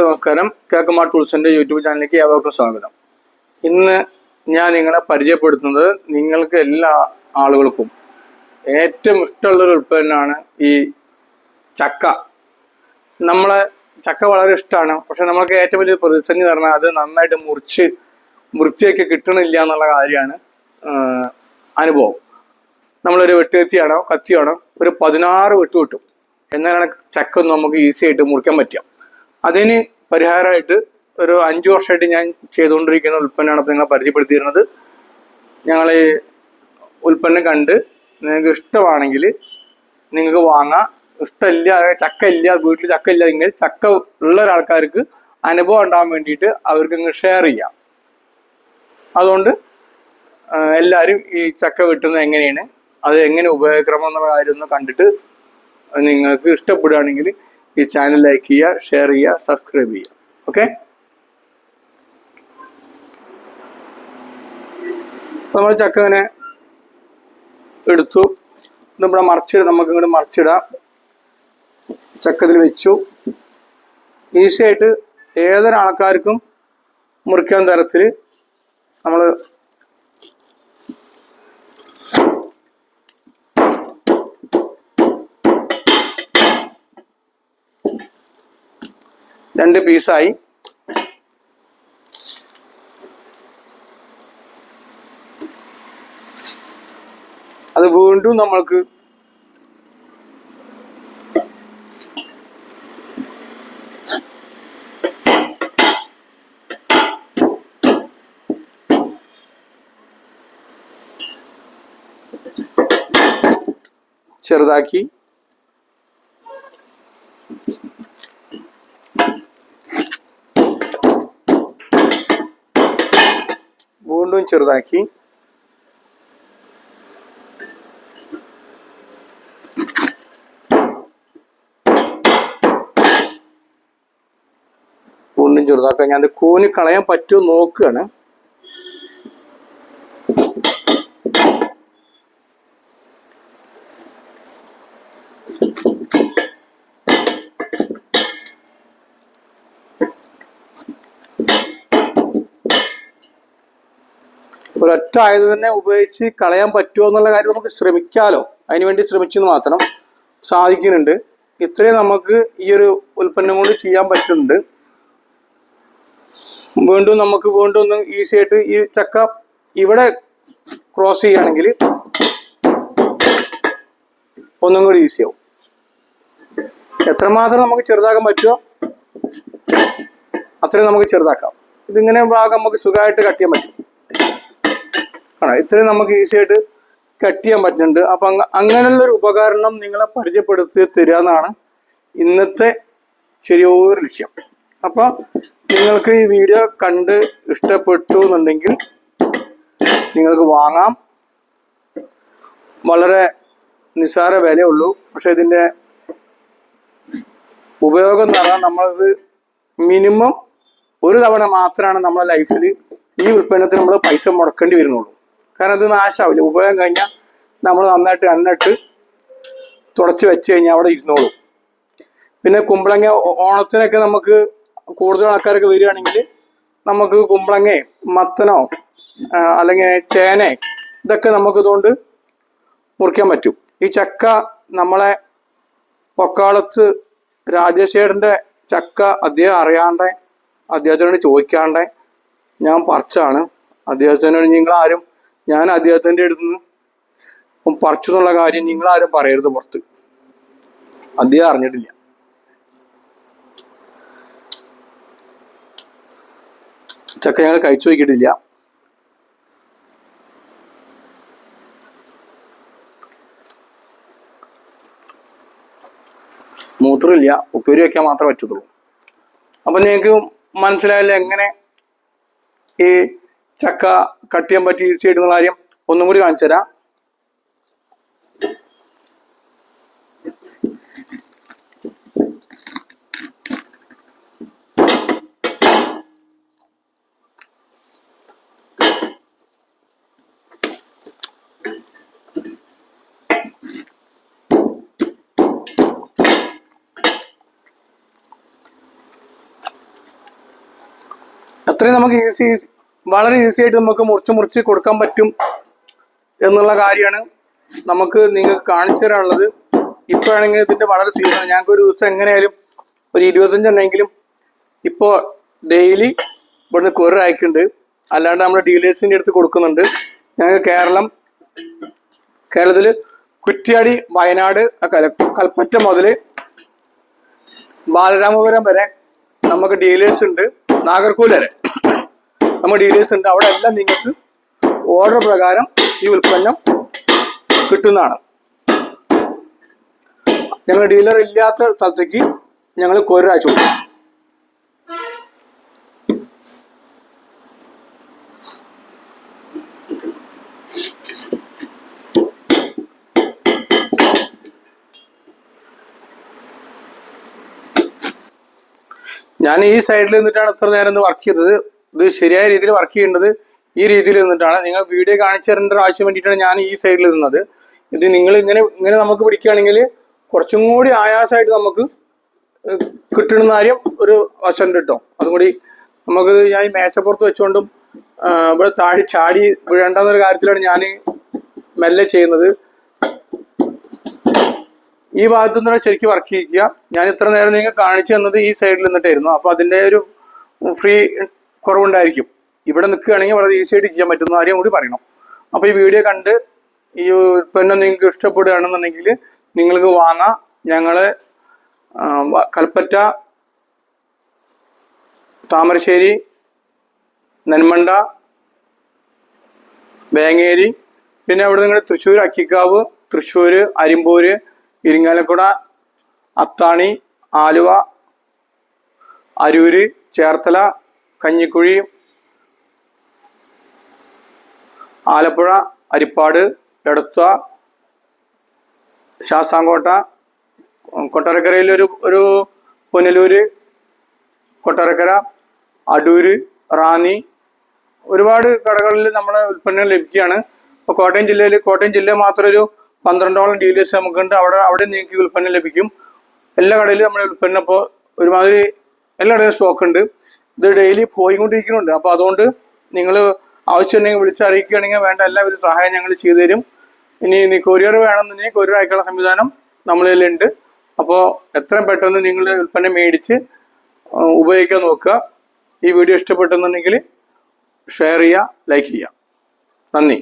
നമസ്കാരം. കേക്കമാർ ടൂൾസിന്റെ യൂട്യൂബ് ചാനലിലേക്ക് ഏവർക്കും സ്വാഗതം. ഇന്ന് ഞാൻ നിങ്ങളെ പരിചയപ്പെടുത്തുന്നത് നിങ്ങൾക്ക് എല്ലാ ആളുകൾക്കും ഏറ്റവും ഇഷ്ടമുള്ള ഒരു ഉൽപ്പന്നമാണ് ഈ ചക്ക. നമ്മളെ ചക്ക വളരെ ഇഷ്ടമാണ്. പക്ഷെ നമ്മൾക്ക് ഏറ്റവും വലിയ പ്രതിസന്ധി എന്ന് പറഞ്ഞാൽ അത് നന്നായിട്ട് മുറിച്ച് വൃത്തിയൊക്കെ കിട്ടണില്ല എന്നുള്ള കാര്യമാണ് അനുഭവം. നമ്മളൊരു വെട്ടുകത്തിയാണോ കത്തിയാണോ ഒരു പതിനാറ് വെട്ട് കിട്ടും. എന്നാലാണ് ചക്ക നമുക്ക് ഈസി ആയിട്ട് മുറിക്കാൻ പറ്റുക അതിന് പരിഹാരമായിട്ട് ഒരു അഞ്ചു വർഷമായിട്ട് ഞാൻ ചെയ്തുകൊണ്ടിരിക്കുന്ന ഉൽപ്പന്നമാണ് അപ്പം നിങ്ങളെ പരിചയപ്പെടുത്തിയിരുന്നത്. ഞങ്ങൾ ഉൽപ്പന്നം കണ്ട് നിങ്ങൾക്ക് ഇഷ്ടമാണെങ്കിൽ നിങ്ങൾക്ക് വാങ്ങാം. ഇഷ്ടമില്ല ചക്ക ഇല്ല വീട്ടിൽ ചക്ക ഇല്ല നിങ്ങൾ ചക്ക ഉള്ള ഒരാൾക്കാർക്ക് അനുഭവം ഉണ്ടാകാൻ വേണ്ടിയിട്ട് അവർക്ക് അങ്ങ് ഷെയർ ചെയ്യാം. അതുകൊണ്ട് എല്ലാവരും ഈ ചക്ക വെട്ടുന്നത് എങ്ങനെയാണ് അത് എങ്ങനെ ഉപയോഗക്രമം എന്നുള്ള കാര്യം ഒന്ന് കണ്ടിട്ട് നിങ്ങൾക്ക് ഇഷ്ടപ്പെടുകയാണെങ്കിൽ ഈ ചാനൽ ലൈക്ക് ചെയ്യുക ഷെയർ ചെയ്യുക സബ്സ്ക്രൈബ് ചെയ്യുക. ഓക്കെ നമ്മൾ ചക്ക ഇങ്ങനെ എടുത്തു. നമ്മുടെ മറിച്ചിട നമുക്ക് ഇങ്ങോട്ട് മറിച്ചിടാം. ചക്കത്തിൽ വെച്ചു. ഈസി ആയിട്ട് ഏതൊരാൾക്കാർക്കും മുറിക്കാൻ തരത്തിൽ നമ്മൾ രണ്ട് പീസായി അത് വീണ്ടും നമ്മൾക്ക് ചെറുതാക്കി വീണ്ടും ചെറുതാക്കി. വീണ്ടും ചെറുതാക്കാൻ ഞാൻ കൂനി കളയാൻ പറ്റുമോ നോക്കുകയാണ്. ഒരൊറ്റ തന്നെ ഉപയോഗിച്ച് കളയാൻ പറ്റുമോ എന്നുള്ള കാര്യം നമുക്ക് ശ്രമിക്കാലോ. അതിനുവേണ്ടി ശ്രമിച്ചെന്ന് മാത്രം സാധിക്കുന്നുണ്ട്. ഇത്രയും നമുക്ക് ഈ ഒരു ഉൽപ്പന്നം കൊണ്ട് ചെയ്യാൻ പറ്റുന്നുണ്ട്. വീണ്ടും നമുക്ക് വീണ്ടും ഒന്ന് ഈസി ആയിട്ട് ഈ ചക്ക ഇവിടെ ക്രോസ് ചെയ്യുകയാണെങ്കിൽ ഒന്നും കൂടി ഈസി ആവും. എത്രമാത്രം നമുക്ക് ചെറുതാക്കാൻ പറ്റുമോ അത്രയും നമുക്ക് ചെറുതാക്കാം. ഇതിങ്ങനെ ഭാഗം നമുക്ക് സുഖമായിട്ട് കട്ട് ചെയ്യാൻ പറ്റും. ആണ്. ഇത്രയും നമുക്ക് ഈസി ആയിട്ട് കട്ട് ചെയ്യാൻ പറ്റുന്നുണ്ട്. അപ്പൊ അങ്ങനെയുള്ള ഒരു ഉപകരണം നിങ്ങളെ പരിചയപ്പെടുത്തി തരിക എന്നാണ് ഇന്നത്തെ ചെറിയൊരു ലക്ഷ്യം. അപ്പൊ നിങ്ങൾക്ക് ഈ വീഡിയോ കണ്ട് ഇഷ്ടപ്പെട്ടു എന്നുണ്ടെങ്കിൽ നിങ്ങൾക്ക് വാങ്ങാം. വളരെ നിസ്സാര വിലയുള്ളൂ. പക്ഷെ ഇതിന്റെ ഉപയോഗം എന്ന് പറഞ്ഞാൽ നമ്മളത് മിനിമം ഒരു തവണ മാത്രമാണ് നമ്മുടെ ലൈഫിൽ ഈ ഉൽപ്പന്നത്തിന് നമ്മൾ പൈസ മുടക്കേണ്ടി വരുന്നുള്ളൂ. കാരണം ഇത് നാശാവില്ല. ഉപയോഗം കഴിഞ്ഞാൽ നമ്മൾ നന്നായിട്ട് എണ്ണിട്ട് തുടച്ച് വെച്ച് കഴിഞ്ഞാൽ അവിടെ ഇരുന്നോളും. പിന്നെ കുമ്പളങ്ങ ഓണത്തിനൊക്കെ നമുക്ക് കൂടുതൽ ആൾക്കാരൊക്കെ വരികയാണെങ്കിൽ നമുക്ക് കുമ്പളങ്ങയെ മത്തനോ അല്ലെങ്കിൽ ചേന ഇതൊക്കെ നമുക്ക് ഇതുകൊണ്ട് മുറിക്കാൻ പറ്റും. ഈ ചക്ക നമ്മളെ പൊക്കാളത്ത് രാജശേഖരന്റെ ചക്ക അദ്ദേഹം അറിയാണ്ട് അദ്ദേഹത്തിനോട് ചോദിക്കാണ്ട് ഞാൻ പറിച്ചാണ്. അദ്ദേഹത്തിനോട് നിങ്ങളാരും ഞാൻ അദ്ദേഹത്തിന്റെ അടുത്ത് നിന്ന് പറിച്ചു എന്നുള്ള കാര്യം നിങ്ങൾ ആരും പറയരുത് പുറത്ത്. അദ്ദേഹം അറിഞ്ഞിട്ടില്ല. ചക്ക ഞങ്ങൾ കഴിച്ചു നോക്കിയിട്ടില്ല. മൂത്രമില്ല ഉപ്പേരി വെക്കാൻ മാത്രമേ പറ്റത്തുള്ളൂ. അപ്പൊ നിങ്ങൾക്ക് മനസ്സിലായല്ലോ എങ്ങനെ ഈ ചക്ക കട്ട് ചെയ്യാൻ പറ്റി ഈസി ആയിട്ടുള്ള കാര്യം ഒന്നും കൂടി കാണിച്ചു തരാം. അത്രയും നമുക്ക് ഈസി വളരെ ഈസി ആയിട്ട് നമുക്ക് മുറിച്ച് മുറിച്ച് കൊടുക്കാൻ പറ്റും എന്നുള്ള കാര്യമാണ് നമുക്ക് നിങ്ങൾക്ക് കാണിച്ചു തരാനുള്ളത്. ഇപ്പോഴാണെങ്കിൽ ഇതിന്റെ വളരെ സീസൺ ഞങ്ങൾക്ക് ഒരു ദിവസം എങ്ങനെയായാലും ഒരു ഇരുപത്തഞ്ചെണ്ണെങ്കിലും ഇപ്പോൾ ഡെയിലി ഇവിടുന്ന് കൊറിയർ അയക്കുന്നുണ്ട്. അല്ലാണ്ട് നമ്മുടെ ഡീലേഴ്സിന്റെ അടുത്ത് കൊടുക്കുന്നുണ്ട്. ഞങ്ങൾക്ക് കേരളം കേരളത്തിൽ കുറ്റ്യാടി വയനാട് കൽപ്പറ്റ മുതൽ ബാലരാമപുരം വരെ നമുക്ക് ഡീലേഴ്സ് ഉണ്ട്. നാഗർകോവിൽ വരെ. നമ്മൾ ഡീലേഴ്സ് ഉണ്ട്. അവിടെ എല്ലാം നിങ്ങൾക്ക് ഓർഡർ പ്രകാരം ഈ ഉൽപ്പന്നം കിട്ടുന്നതാണ്. ഞങ്ങൾ ഡീലർ ഇല്ലാത്ത സ്ഥലത്തേക്ക് ഞങ്ങൾ കൊരാഴ്ച കൊടുക്കും ഞാൻ ഈ സൈഡിൽ നിന്നിട്ടാണ് ഇത്ര നേരം വർക്ക് ചെയ്തത്. ഇത് ശരിയായ രീതിയിൽ വർക്ക് ചെയ്യേണ്ടത് ഈ രീതിയിൽ നിന്നിട്ടാണ്. നിങ്ങൾ വീഡിയോ കാണിച്ചു തരേണ്ട ആവശ്യം വേണ്ടിയിട്ടാണ് ഞാൻ ഈ സൈഡിൽ നിന്നത്. ഇത് നിങ്ങൾ ഇങ്ങനെ ഇങ്ങനെ നമുക്ക് പിടിക്കുകയാണെങ്കിൽ കുറച്ചും കൂടി ആയാസമായിട്ട് നമുക്ക് കിട്ടുന്ന കാര്യം ഒരു വശമുണ്ട് കേട്ടോ. അതും കൂടി നമുക്ക് ഞാൻ ഈ മേശപ്പുറത്ത് വെച്ചുകൊണ്ടും ഇവിടെ താഴെ ചാടി വീഴേണ്ടെന്നൊരു കാര്യത്തിലാണ് ഞാൻ മെല്ലെ ചെയ്യുന്നത്. ഈ ഭാഗത്തു നിന്ന് ശരിക്കും വർക്ക് ചെയ്യിക്കുക. ഞാൻ ഇത്ര നേരം നിങ്ങൾ കാണിച്ചു തന്നത് ഈ സൈഡിൽ നിന്നിട്ടായിരുന്നു. അപ്പൊ അതിന്റെ ഒരു ഫ്രീ കുറവുണ്ടായിരിക്കും. ഇവിടെ നിൽക്കുകയാണെങ്കിൽ വളരെ ഈസി ആയിട്ട് ചെയ്യാൻ പറ്റുന്ന കാര്യം കൂടി പറയണം. അപ്പോൾ ഈ വീഡിയോ കണ്ട് ഈ ഉൽപ്പന്നം നിങ്ങൾക്ക് ഇഷ്ടപ്പെടുകയാണെന്നുണ്ടെങ്കിൽ നിങ്ങൾക്ക് വാങ്ങാം. ഞങ്ങൾ കൽപ്പറ്റ താമരശ്ശേരി നെന്മണ്ട വേങ്ങേരി പിന്നെ അവിടെ നിങ്ങൾ തൃശ്ശൂർ അക്കിക്കാവ് തൃശ്ശൂർ അരിമ്പൂർ ഇരിങ്ങാലക്കുട അത്താണി ആലുവ അരൂര് ചേർത്തല കഞ്ഞിക്കുഴി ആലപ്പുഴ അരിപ്പാട് എടത്വ ശാസ്താംകോട്ട കൊട്ടാരക്കരയിൽ ഒരു ഒരു പുനലൂര് കൊട്ടാരക്കര അടൂര് റാന്നി ഒരുപാട് കടകളിൽ നമ്മുടെ ഉൽപ്പന്നങ്ങൾ ലഭിക്കുകയാണ്. ഇപ്പോൾ കോട്ടയം ജില്ലയിൽ കോട്ടയം ജില്ല മാത്രം ഒരു പന്ത്രണ്ടോളം ഡീലേഴ്സ് നമുക്കുണ്ട്. അവിടെ അവിടെ നിങ്ങൾക്ക് ഉൽപ്പന്നം ലഭിക്കും. എല്ലാ കടയിലും നമ്മുടെ ഉൽപ്പന്നം ഇപ്പോൾ ഒരുമാതിരി എല്ലാ കടയിലും സ്റ്റോക്ക് ഉണ്ട്. ഇത് ഡെയിലി പോയിക്കൊണ്ടിരിക്കുന്നുണ്ട്. അപ്പോൾ അതുകൊണ്ട് നിങ്ങൾ ആവശ്യമുണ്ടെങ്കിൽ വിളിച്ചറിയിക്കുകയാണെങ്കിൽ വേണ്ട എല്ലാവിധ സഹായം ഞങ്ങൾ ചെയ്തു തരും. ഇനി ഇനി കൊറിയർ വേണമെന്നുണ്ടെങ്കിൽ കൊറിയർ അയക്കാനുള്ള സംവിധാനം നമ്മളിലുണ്ട് അപ്പോൾ എത്രയും പെട്ടെന്ന് നിങ്ങൾ ഉൽപ്പന്നം മേടിച്ച് ഉപയോഗിക്കാൻ നോക്കുക. ഈ വീഡിയോ ഇഷ്ടപ്പെട്ടെന്നുണ്ടെങ്കിൽ ഷെയർ ചെയ്യുക ലൈക്ക് ചെയ്യുക. നന്ദി.